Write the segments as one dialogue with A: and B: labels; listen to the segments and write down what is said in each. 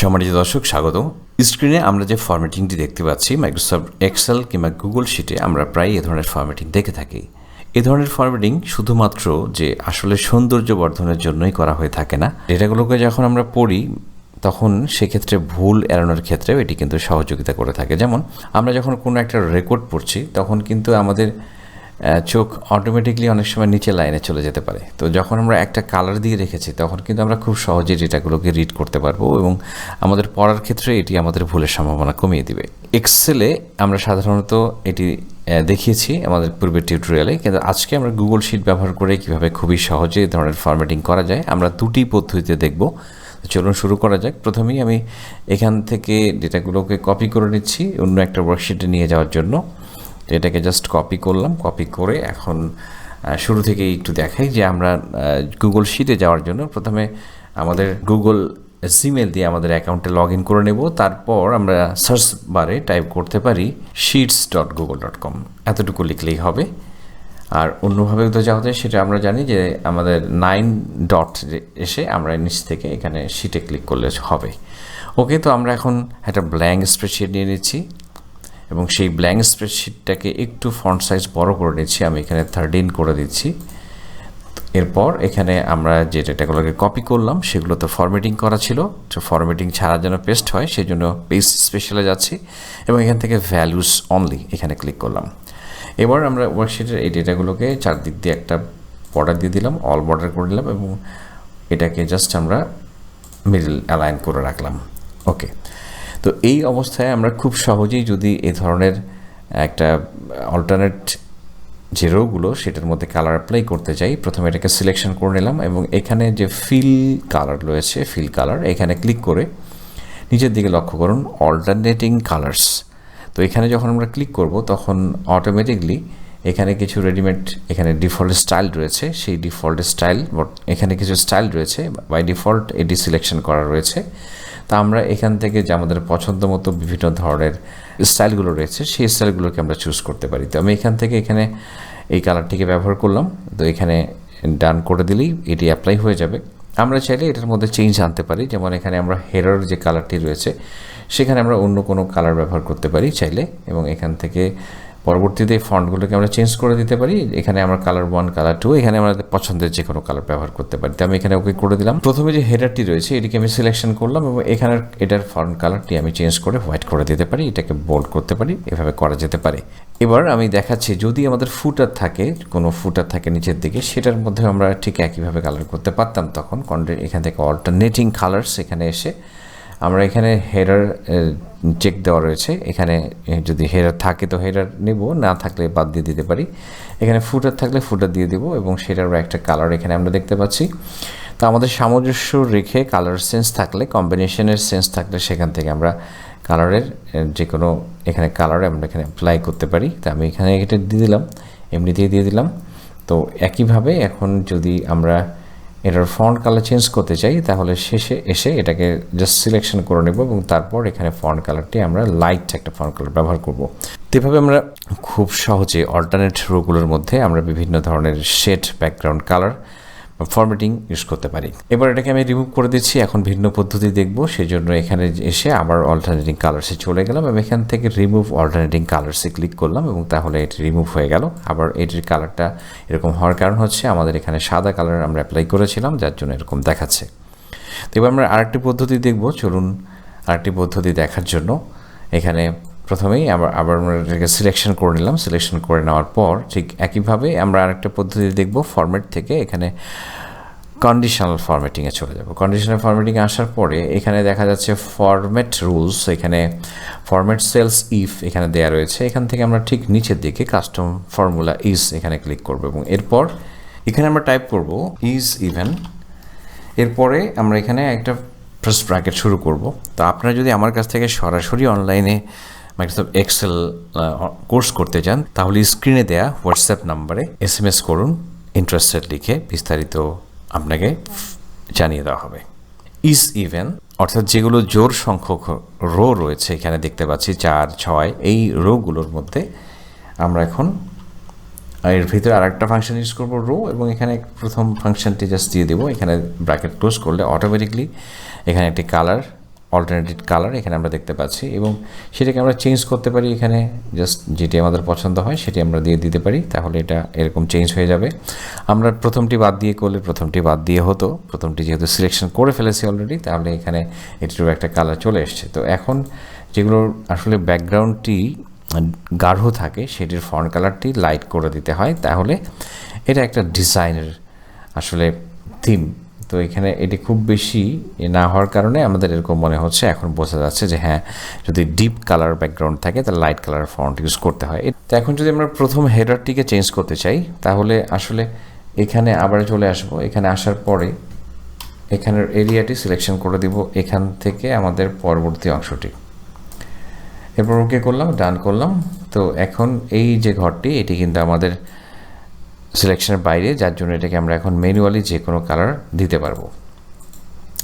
A: সম্মানিত দর্শক স্বাগত স্ক্রিনে আমরা যে ফরম্যাটিংটি দেখতে পাচ্ছি মাইক্রোসফট এক্সেল কিংবা গুগল শিটে আমরা প্রায় এ ধরনের ফরম্যাটিং দেখে থাকি। এ ধরনের ফরম্যাটিং শুধুমাত্র যে আসলে সৌন্দর্য বর্ধনের জন্যই করা হয়ে থাকে না, ডেটাগুলোকে যখন আমরা পড়ি, তখন সেক্ষেত্রে ভুল এড়ানোর ক্ষেত্রেও এটি কিন্তু সহযোগিতা করে থাকে। যেমন, আমরা যখন কোনো একটা রেকর্ড পড়ছি, তখন কিন্তু আমাদের চোখ অটোমেটিকলি অনেক সময় নিচে লাইনে চলে যেতে পারে। তো যখন আমরা একটা কালার দিয়ে রেখেছি, তখন কিন্তু আমরা খুব সহজে ডেটাগুলোকে রিড করতে পারব এবং আমাদের পড়ার ক্ষেত্রে এটি আমাদের ভুলের সম্ভাবনা কমিয়ে দিবে। এক্সেলে আমরা সাধারণত এটি দেখিয়েছি আমাদের পূর্বের টিউটোরিয়ালে কিন্তু আজকে আমরা গুগল শিট ব্যবহার করে কীভাবে খুবই সহজে ধরনের ফরম্যাটিং করা যায়, আমরা দুটি পদ্ধতিতে দেখব। চলুন শুরু করা যাক। প্রথমেই আমি এখান থেকে ডেটাগুলোকে কপি করে নিচ্ছি অন্য একটা ওয়ার্কশিটে নিয়ে যাওয়ার জন্য। তো এটাকে জাস্ট কপি করলাম কপি করে এখন শুরু থেকে একটু দেখাই যে আমরা গুগল শিটে যাওয়ার জন্য প্রথমে আমাদের গুগল জিমেল দিয়ে আমাদের অ্যাকাউন্টে লগ ইন করে নেব। তারপর আমরা সার্চ বারে টাইপ করতে পারি sheets dot Google dot com এতটুকু লিখলেই হবে। আর অন্যভাবে তো যা যায়, সেটা আমরা জানি যে আমাদের নাইন ডট এসে আমরা নিচ থেকে এখানে শিটে ক্লিক করলে হবে। ওকে, তো আমরা এখন একটা ব্ল্যাঙ্ক স্প্রেডশিট নিয়ে নিচ্ছি। এবং সেই ব্ল্যাঙ্ক স্প্রেডশিটটাকে একটু ফন্ট সাইজ বড় করে নিচ্ছি, আমি এখানে থার্টিন করে দিচ্ছি। এরপর এখানে আমরা যে ডেটাগুলোকে কপি করলাম সেগুলো তো ফরম্যাটিং করা ছিল। তো ফরম্যাটিং ছাড়া যেন পেস্ট হয়, সেই জন্য পেজ স্পেশালে যাচ্ছি এবং এখান থেকে ভ্যালুস অনলি এখানে ক্লিক করলাম। এবার আমরা ওয়ার্কশিটের এই ডেটাগুলোকে চারদিক দিয়ে একটা বর্ডার দিয়ে দিলাম অল বর্ডার করে দিলাম এবং এটাকে জাস্ট আমরা মিডল অ্যালাইন করে রাখলাম। ওকে তো এই অবস্থায় আমরা খুব সহজেই যদি এ ধরনের একটা অল্টারনেট যে রোগুলো সেটার মধ্যে কালার অ্যাপ্লাই করতে চাই প্রথমে এটাকে সিলেকশন করে নিলাম এবং এখানে যে ফিল কালার রয়েছে ফিল কালার এখানে ক্লিক করে নিচের দিকে লক্ষ্য করুন অল্টারনেটিং কালার্স তো এখানে যখন আমরা ক্লিক করব, তখন অটোমেটিকলি এখানে কিছু রেডিমেড এখানে ডিফল্ট স্টাইল রয়েছে। সেই ডিফল্ট স্টাইল এখানে কিছু স্টাইল রয়েছে। বাই ডিফল্ট এটি সিলেকশন করা রয়েছে। তা আমরা এখান থেকে যে আমাদের পছন্দ মতো বিভিন্ন ধরনের স্টাইলগুলো রয়েছে, সেই স্টাইলগুলোকে আমরা চুজ করতে পারি। তো আমি এখান থেকে এখানে এই কালারটিকে ব্যবহার করলাম। তো এখানে ডান করে দিলেই এটি অ্যাপ্লাই হয়ে যাবে। আমরা চাইলে এটার মধ্যে চেঞ্জ আনতে পারি। যেমন এখানে আমরা হেরার যে কালারটি রয়েছে, সেখানে আমরা অন্য কোনো কালার ব্যবহার করতে পারি চাইলে এবং এখান থেকে পরবর্তীতে এই ফন্টগুলোকে আমরা চেঞ্জ করে দিতে পারি। এখানে আমরা কালার ওয়ান কালার টু এখানে আমরা পছন্দের যে কোনো কালার ব্যবহার করতে পারি। তো আমি এখানে ওকে করে দিলাম। প্রথমে যে হেডারটি রয়েছে, এটিকে আমি সিলেকশন করলাম এবং এখানের এটার ফন্ট কালারটি আমি চেঞ্জ করে হোয়াইট করে দিতে পারি। এটাকে বোল্ড করতে পারি। এভাবে করা যেতে পারে। এবার আমি দেখাচ্ছি, যদি আমাদের ফুটার থাকে, কোনো ফুটার থাকে নিচের দিকে, সেটার মধ্যে আমরা ঠিক একইভাবে কালার করতে পারতাম তখন। এখান থেকে অল্টারনেটিং কালার্স এখানে এসে আমরা এখানে হেডার চেক দেওয়া রয়েছে। এখানে যদি হেডার থাকে তো হেডার নেব, না থাকলে বাদ দিয়ে দিতে পারি। এখানে ফুটার থাকলে ফুটার দিয়ে দেবো এবং সেটারও একটা কালার এখানে আমরা দেখতে পাচ্ছি। তো আমাদের সামঞ্জস্য রেখে কালার সেন্স থাকলে কম্বিনেশনের সেন্স থাকলে সেখান থেকে আমরা কালারের যে কোনো এখানে কালার আমরা এখানে অ্যাপ্লাই করতে পারি। তো আমি এখানে এটা দিয়ে দিলাম, এমনিতেই দিয়ে দিলাম। তো একইভাবে এখন যদি আমরা এটার ফন্ট কালার চেঞ্জ করতে চাই, তাহলে শেষে এসে এটাকে জাস্ট সিলেকশন করে নেব এবং তারপর এখানে ফন্ট কালারটি আমরা লাইট একটা ফন্ট কালার ব্যবহার করব। তো এভাবে আমরা খুব সহজে অল্টারনেট রোগুলোর মধ্যে আমরা বিভিন্ন ধরনের shade background colour formatting use করতে পারি। এবার এটাকে আমি রিমুভ করে দিচ্ছি, এখন ভিন্ন পদ্ধতি দেখব, সেজন্য এখানে এসে আবার অল্টারনেটিং কালার্সে চলে গেলাম এবং এখান থেকে রিমুভ অল্টারনেটিং কালার্সে ক্লিক করলাম এবং তাহলে এটি রিমুভ হয়ে গেল। আবার এটির কালারটা এরকম হওয়ার কারণ হচ্ছে আমাদের এখানে সাদা কালার আমরা অ্যাপ্লাই করেছিলাম, যার জন্য এরকম দেখাচ্ছে। তো এবার আমরা আরেকটি পদ্ধতি দেখব, চলুন আরেকটি পদ্ধতি দেখার জন্য। এখানে প্রথমেই আবার আবার আমরা এটাকে সিলেকশন করে নিলাম। সিলেকশন করে নেওয়ার পর ঠিক একইভাবে আমরা আরেকটা পদ্ধতি দেখব ফরম্যাট থেকে এখানে কন্ডিশনাল ফরম্যাটিংয়ে চলে যাব। কন্ডিশনাল ফরম্যাটিংয়ে আসার পরে এখানে দেখা যাচ্ছে ফরম্যাট রুলস এখানে ফরম্যাট সেলস ইফ এখানে দেয়া রয়েছে। এখান থেকে আমরা ঠিক নিচের দিকে কাস্টম ফর্মুলা ইজ এখানে ক্লিক করব এবং এরপর এখানে আমরা টাইপ করব ইজ ইভেন এরপরে আমরা এখানে একটা ফার্স্ট ব্র্যাকেট শুরু করব। তো আপনারা যদি আমার কাছ থেকে সরাসরি অনলাইনে মাইক্রোসফট এক্সেল কোর্স করতে চান, তাহলে স্ক্রিনে দেয়া হোয়াটসঅ্যাপ নাম্বারে এস এম এস করুন ইন্টারেস্টেড লিখে বিস্তারিত আপনাকে জানিয়ে দেওয়া হবে। ইজ ইভেন অর্থাৎ যেগুলো জোর সংখ্যক রো রয়েছে, এখানে দেখতে পাচ্ছি চার, ছয়, এই রোগুলোর মধ্যে আমরা এখন এর ভিতরে আর একটা ফাংশন ইউজ করব রো এবং এখানে প্রথম ফাংশনটি জাস্ট দিয়ে দেবো। এখানে ব্র্যাকেট ক্লোজ করলে অটোমেটিকলি এখানে একটি কালার অল্টারনেটিভ কালার এখানে আমরা দেখতে পাচ্ছি এবং সেটাকে আমরা চেঞ্জ করতে পারি এখানে। জাস্ট যেটি আমাদের পছন্দ হয় সেটি আমরা দিয়ে দিতে পারি, তাহলে এটা এরকম চেঞ্জ হয়ে যাবে। আমরা প্রথমটি বাদ দিয়ে করলে প্রথমটি বাদ দিয়ে হতো। প্রথমটি যেহেতু সিলেকশন করে ফেলেছি অলরেডি তাহলে এখানে এটিরও একটা কালার চলে এসছে। তো এখন যেগুলোর আসলে ব্যাকগ্রাউন্ডটি গাঢ় থাকে, সেটির ফন্ট কালারটি লাইট করে দিতে হয়। তাহলে এটা একটা ডিজাইনের আসলে থিম তো এখানে এটি খুব বেশি না হওয়ার কারণে আমাদের এরকম মনে হচ্ছে, এখন বোঝা যাচ্ছে যে হ্যাঁ যদি ডিপ কালার ব্যাকগ্রাউন্ড থাকে তাহলে লাইট কালার ফন্ট ইউজ করতে হয়। তো এখন যদি আমরা প্রথম হেডারটিকে চেঞ্জ করতে চাই, তাহলে আসলে এখানে আবার চলে আসব। এখানে আসার পরে এখানের এরিয়াটি সিলেকশন করে দিব এখান থেকে আমাদের পরবর্তী অংশটি। এরপর ওকে করলাম ডান করলাম। তো এখন এই যে ঘরটি, এটি কিন্তু আমাদের সিলেকশনের বাইরে, যার জন্য এটাকে আমরা এখন ম্যানুয়ালি যে কোনো কালার দিতে পারব।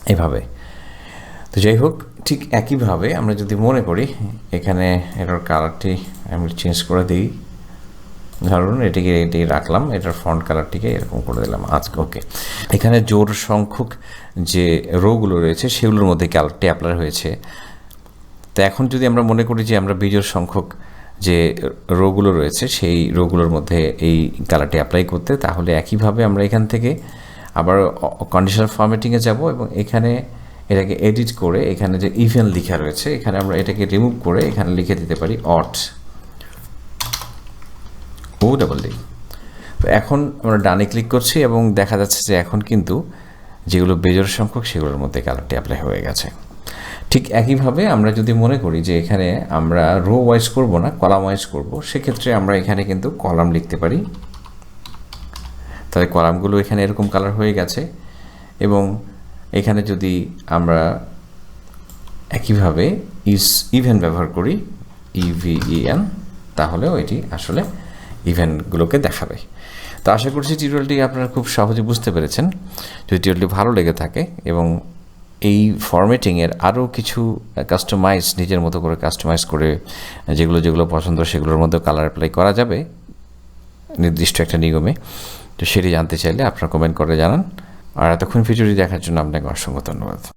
A: এভাবে। তো যাই হোক, ঠিক একইভাবে আমরা যদি মনে করি, এখানে এটার কালারটি আমি চেঞ্জ করে দিই। ধরুন, এটিকে এটি রাখলাম, এটার ফ্রন্ট কালারটিকে এরকম করে দিলাম। আজকে ওকে এখানে জোর সংখ্যক যে রোগুলো রয়েছে, সেগুলোর মধ্যে কালারটি অ্যাপ্লাই হয়েছে। তো এখন যদি আমরা মনে করি যে আমরা বিজোড় সংখ্যক যে রোগুলো রয়েছে, সেই রোগুলোর মধ্যে এই কালারটি অ্যাপ্লাই করতে, তাহলে একইভাবে আমরা এখান থেকে আবার কন্ডিশনাল ফরম্যাটিংয়ে যাব এবং এখানে এটাকে এডিট করে, এখানে যে ইভেন লেখা রয়েছে, এখানে আমরা এটাকে রিমুভ করে এখানে লিখে দিতে পারি অট ও ডাবল ডি তো এখন আমরা ডানে ক্লিক করছি এবং দেখা যাচ্ছে যে এখন কিন্তু যেগুলো বেজোর সংখ্যক, সেগুলোর মধ্যে কালারটি অ্যাপ্লাই হয়ে গেছে। ঠিক একইভাবে আমরা যদি মনে করি যে এখানে আমরা রো ওয়াইজ করব না কলাম ওয়াইজ করব, সেক্ষেত্রে আমরা এখানে কিন্তু কলাম লিখতে পারি। তাহলে কলামগুলো এখানে এরকম কালার হয়ে গেছে এবং এখানে যদি আমরা একইভাবে ইস ইভেন ব্যবহার করি ইভিইএন তাহলেও এটি আসলে ইভেন্টগুলোকে দেখাবে। তো আশা করছি টিউটোরিয়ালটি আপনারা খুব সহজে বুঝতে পেরেছেন। যদি টিউটোরিয়ালটি ভালো লেগে থাকে এবং এই ফরম্যাটিংয়ের আরও কিছু কাস্টমাইজ নিজের মতো করে কাস্টমাইজ করে, যেগুলো যেগুলো পছন্দ, সেগুলোর মধ্যে কালার অ্যাপ্লাই করা যাবে। নির্দিষ্ট একটা নিগমে। তো সেটি জানতে চাইলে আপনার কমেন্ট করে জানান। আর এতক্ষণ ফিচুরি দেখার জন্য আপনাকে অসংখ্য ধন্যবাদ।